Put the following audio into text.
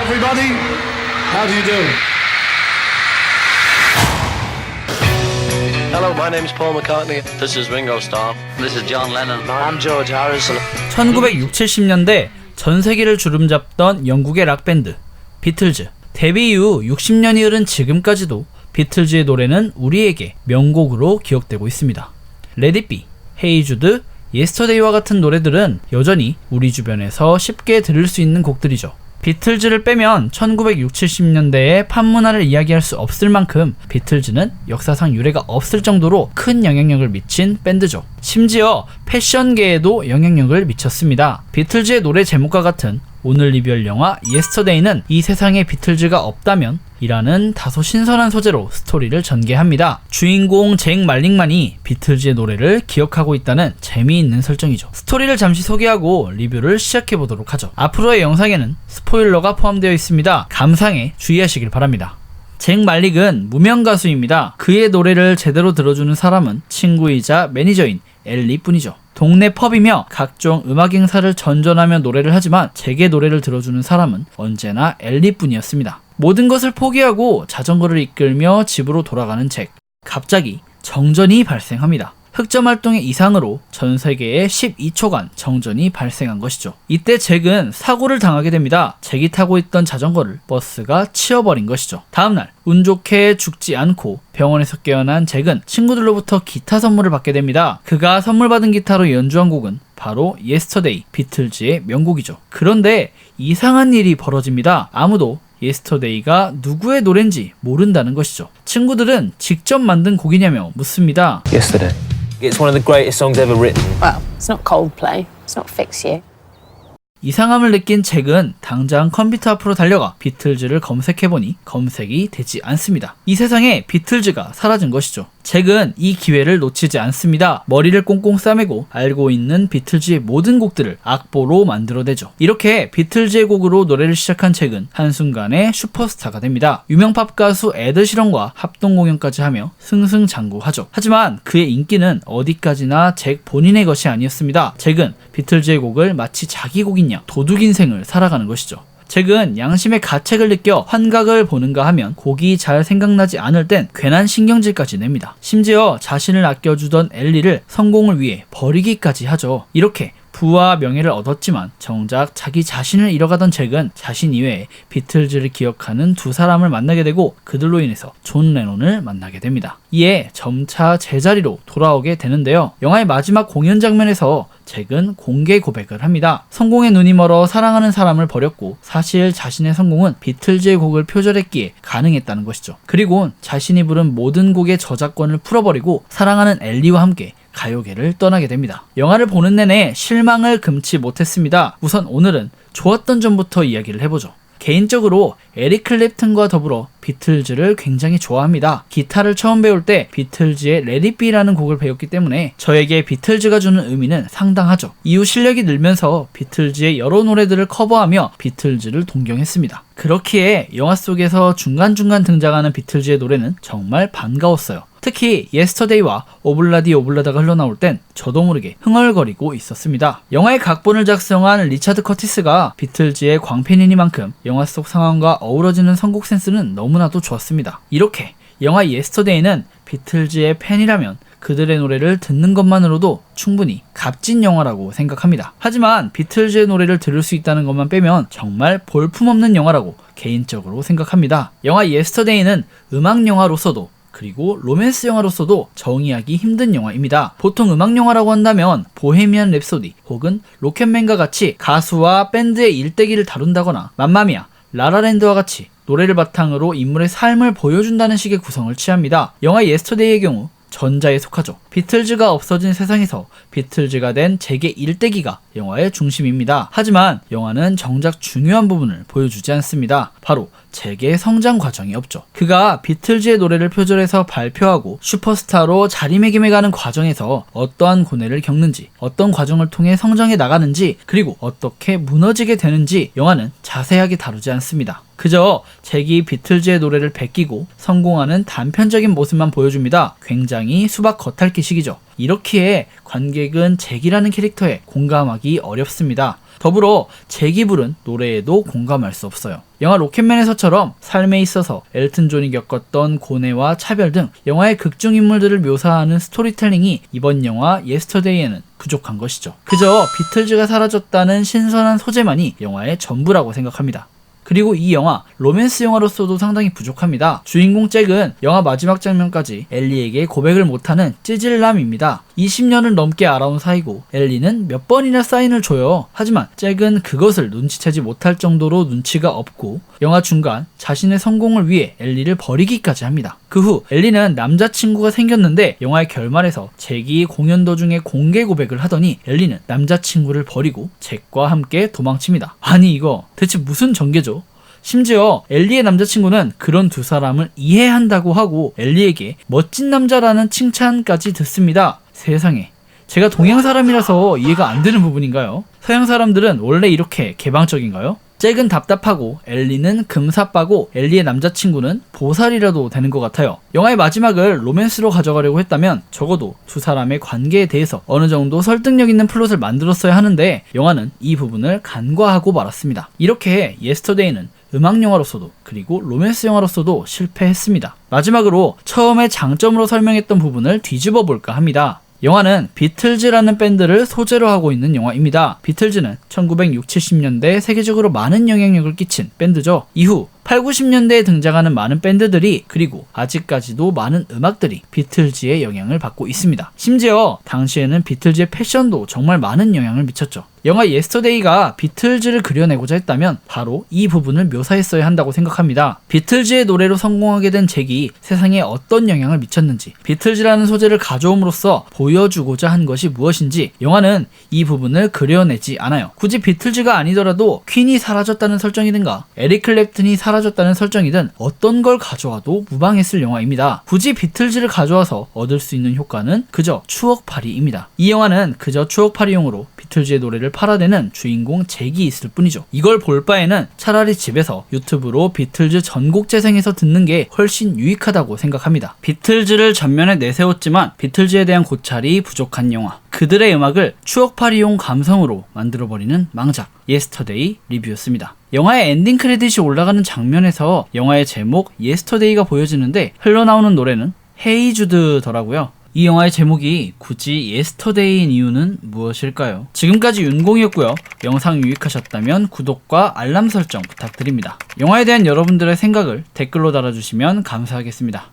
Everybody, how do you do? Hello, my name's Paul McCartney. This is Ringo Starr. This is John Lennon. I'm George Harrison. 1960, 70년대 전 세계를 주름잡던 영국의 락 밴드 비틀즈 데뷔 이후 60년이 흐른 지금까지도 비틀즈의 노래는 우리에게 명곡으로 기억되고 있습니다. 레디비, 헤이주드, 예스터데이와 같은 노래들은 여전히 우리 주변에서 쉽게 들을 수 있는 곡들이죠. 비틀즈를 빼면 1960, 70년대의 팝 문화를 이야기할 수 없을 만큼 비틀즈는 역사상 유례가 없을 정도로 큰 영향력을 미친 밴드죠. 심지어 패션계에도 영향력을 미쳤습니다. 비틀즈의 노래 제목과 같은 오늘 이별 영화 예스터데이는 이 세상에 비틀즈가 없다면 이라는 다소 신선한 소재로 스토리를 전개합니다. 주인공 잭 말링만이 비틀즈의 노래를 기억하고 있다는 재미있는 설정이죠. 스토리를 잠시 소개하고 리뷰를 시작해 보도록 하죠. 앞으로의 영상에는 스포일러가 포함되어 있습니다. 감상에 주의하시길 바랍니다. 잭 말릭은 무명 가수입니다. 그의 노래를 제대로 들어주는 사람은 친구이자 매니저인 엘리 뿐이죠. 동네 펍이며 각종 음악 행사를 전전하며 노래를 하지만 잭의 노래를 들어주는 사람은 언제나 엘리 뿐이었습니다. 모든 것을 포기하고 자전거를 이끌며 집으로 돌아가는 잭. 갑자기 정전이 발생합니다. 흑점 활동의 이상으로 전 세계에 12초간 정전이 발생한 것이죠. 이때 잭은 사고를 당하게 됩니다. 잭이 타고 있던 자전거를 버스가 치워버린 것이죠. 다음날 운 좋게 죽지 않고 병원에서 깨어난 잭은 친구들로부터 기타 선물을 받게 됩니다. 그가 선물 받은 기타로 연주한 곡은 바로 예스터데이 비틀즈의 명곡이죠. 그런데 이상한 일이 벌어집니다. 아무도 예스터데이가 누구의 노래인지 모른다는 것이죠. 친구들은 직접 만든 곡이냐며 묻습니다. yesterday. It's one of the greatest songs ever written. Well, it's not Coldplay. It's not Fix You. 이상함을 느낀 잭은 당장 컴퓨터 앞으로 달려가 비틀즈를 검색해보니 검색이 되지 않습니다. 이 세상에 비틀즈가 사라진 것이죠. 잭은 이 기회를 놓치지 않습니다. 머리를 꽁꽁 싸매고 알고 있는 비틀즈의 모든 곡들을 악보로 만들어내죠. 이렇게 비틀즈의 곡으로 노래를 시작한 잭은 한순간에 슈퍼스타가 됩니다. 유명 팝 가수 에드 시런과 합동 공연까지 하며 승승장구하죠. 하지만 그의 인기는 어디까지나 잭 본인의 것이 아니었습니다. 잭은 비틀즈의 곡을 마치 자기 곡이냐 도둑 인생을 살아가는 것이죠. 잭은 양심의 가책을 느껴 환각을 보는가 하면 곡이 잘 생각나지 않을 땐 괜한 신경질까지 냅니다. 심지어 자신을 아껴주던 엘리를 성공을 위해 버리기까지 하죠. 이렇게 부와 명예를 얻었지만 정작 자기 자신을 잃어가던 잭은 자신 이외에 비틀즈를 기억하는 두 사람을 만나게 되고 그들로 인해서 존 레논을 만나게 됩니다. 이에 점차 제자리로 돌아오게 되는데요. 영화의 마지막 공연 장면에서 잭은 공개 고백을 합니다. 성공에 눈이 멀어 사랑하는 사람을 버렸고 사실 자신의 성공은 비틀즈의 곡을 표절했기에 가능했다는 것이죠. 그리고 자신이 부른 모든 곡의 저작권을 풀어버리고 사랑하는 엘리와 함께 가요계를 떠나게 됩니다. 영화를 보는 내내 실망을 금치 못했습니다. 우선 오늘은 좋았던 점부터 이야기를 해보죠. 개인적으로 에릭 클랩튼과 더불어 비틀즈를 굉장히 좋아합니다. 기타를 처음 배울 때 비틀즈의 레디비라는 곡을 배웠기 때문에 저에게 비틀즈가 주는 의미는 상당하죠. 이후 실력이 늘면서 비틀즈의 여러 노래들을 커버하며 비틀즈를 동경했습니다. 그렇기에 영화 속에서 중간중간 등장하는 비틀즈의 노래는 정말 반가웠어요. 특히 예스터데이와 오블라디 오블라다가 흘러나올 땐 저도 모르게 흥얼거리고 있었습니다. 영화의 각본을 작성한 리차드 커티스가 비틀즈의 광팬이니만큼 영화 속 상황과 어우러지는 선곡 센스는 너무나도 좋았습니다. 이렇게 영화 예스터데이는 비틀즈의 팬이라면 그들의 노래를 듣는 것만으로도 충분히 값진 영화라고 생각합니다. 하지만 비틀즈의 노래를 들을 수 있다는 것만 빼면 정말 볼품없는 영화라고 개인적으로 생각합니다. 영화 예스터데이는 음악 영화로서도 그리고 로맨스 영화로서도 정의하기 힘든 영화입니다. 보통 음악 영화라고 한다면 보헤미안 랩소디 혹은 로켓맨과 같이 가수와 밴드의 일대기를 다룬다거나 맘마미아, 라라랜드와 같이 노래를 바탕으로 인물의 삶을 보여준다는 식의 구성을 취합니다. 영화 예스터데이의 경우 전자에 속하죠. 비틀즈가 없어진 세상에서 비틀즈가 된 잭의 일대기가 영화의 중심입니다. 하지만 영화는 정작 중요한 부분을 보여주지 않습니다. 바로 잭의 성장 과정이 없죠. 그가 비틀즈의 노래를 표절해서 발표하고 슈퍼스타로 자리매김해가는 과정에서 어떠한 고뇌를 겪는지, 어떤 과정을 통해 성장해 나가는지, 그리고 어떻게 무너지게 되는지 영화는 자세하게 다루지 않습니다. 그저 잭이 비틀즈의 노래를 베끼고 성공하는 단편적인 모습만 보여줍니다. 굉장히 수박 겉핥기 식이죠. 이렇기에 관객은 잭이라는 캐릭터에 공감하기 어렵습니다. 더불어 잭이 부른 노래에도 공감할 수 없어요. 영화 로켓맨에서처럼 삶에 있어서 엘튼 존이 겪었던 고뇌와 차별 등 영화의 극중 인물들을 묘사하는 스토리텔링이 이번 영화 예스터데이에는 부족한 것이죠. 그저 비틀즈가 사라졌다는 신선한 소재만이 영화의 전부라고 생각합니다. 그리고 이 영화 로맨스 영화로서도 상당히 부족합니다. 주인공 잭은 영화 마지막 장면까지 엘리에게 고백을 못하는 찌질남입니다. 20년을 넘게 알아온 사이고 엘리는 몇 번이나 사인을 줘요. 하지만 잭은 그것을 눈치채지 못할 정도로 눈치가 없고 영화 중간 자신의 성공을 위해 엘리를 버리기까지 합니다. 그 후 엘리는 남자친구가 생겼는데 영화의 결말에서 잭이 공연 도중에 공개 고백을 하더니 엘리는 남자친구를 버리고 잭과 함께 도망칩니다. 아니 이거 대체 무슨 전개죠? 심지어 엘리의 남자친구는 그런 두 사람을 이해한다고 하고 엘리에게 멋진 남자라는 칭찬까지 듣습니다. 세상에. 제가 동양 사람이라서 이해가 안 되는 부분인가요? 서양 사람들은 원래 이렇게 개방적인가요? 잭은 답답하고 엘리는 금사빠고 엘리의 남자친구는 보살이라도 되는 것 같아요. 영화의 마지막을 로맨스로 가져가려고 했다면 적어도 두 사람의 관계에 대해서 어느 정도 설득력 있는 플롯을 만들었어야 하는데 영화는 이 부분을 간과하고 말았습니다. 이렇게 예스터데이는 음악 영화로서도 그리고 로맨스 영화로서도 실패했습니다. 마지막으로 처음에 장점으로 설명했던 부분을 뒤집어 볼까 합니다. 영화는 비틀즈라는 밴드를 소재로 하고 있는 영화입니다. 비틀즈는 1960, 70년대 세계적으로 많은 영향력을 끼친 밴드죠. 이후 8, 90년대에 등장하는 많은 밴드들이 그리고 아직까지도 많은 음악들이 비틀즈의 영향을 받고 있습니다. 심지어 당시에는 비틀즈의 패션도 정말 많은 영향을 미쳤죠. 영화 예스터데이가 비틀즈를 그려내고자 했다면 바로 이 부분을 묘사했어야 한다고 생각합니다. 비틀즈의 노래로 성공하게 된 잭이 세상에 어떤 영향을 미쳤는지, 비틀즈라는 소재를 가져옴으로써 보여주고자 한 것이 무엇인지 영화는 이 부분을 그려내지 않아요. 굳이 비틀즈가 아니더라도 퀸이 사라졌다는 설정이든가 에릭 클랩튼이 사라졌다는 설정이든 어떤 걸 가져와도 무방했을 영화입니다. 굳이 비틀즈를 가져와서 얻을 수 있는 효과는 그저 추억팔이입니다. 이 영화는 그저 추억팔이용으로 비틀즈의 노래를 팔아대는 주인공 잭이 있을 뿐이죠. 이걸 볼 바에는 차라리 집에서 유튜브로 비틀즈 전곡 재생해서 듣는 게 훨씬 유익하다고 생각합니다. 비틀즈를 전면에 내세웠지만 비틀즈에 대한 고찰이 부족한 영화. 그들의 음악을 추억팔이용 감성으로 만들어버리는 망작 예스터데이 리뷰였습니다. 영화의 엔딩 크레딧이 올라가는 장면에서 영화의 제목 예스터데이가 보여지는데 흘러나오는 노래는 헤이주드더라고요. 이 영화의 제목이 굳이 예스터데이인 이유는 무엇일까요? 지금까지 윤공이었고요. 영상 유익하셨다면 구독과 알람 설정 부탁드립니다. 영화에 대한 여러분들의 생각을 댓글로 달아주시면 감사하겠습니다.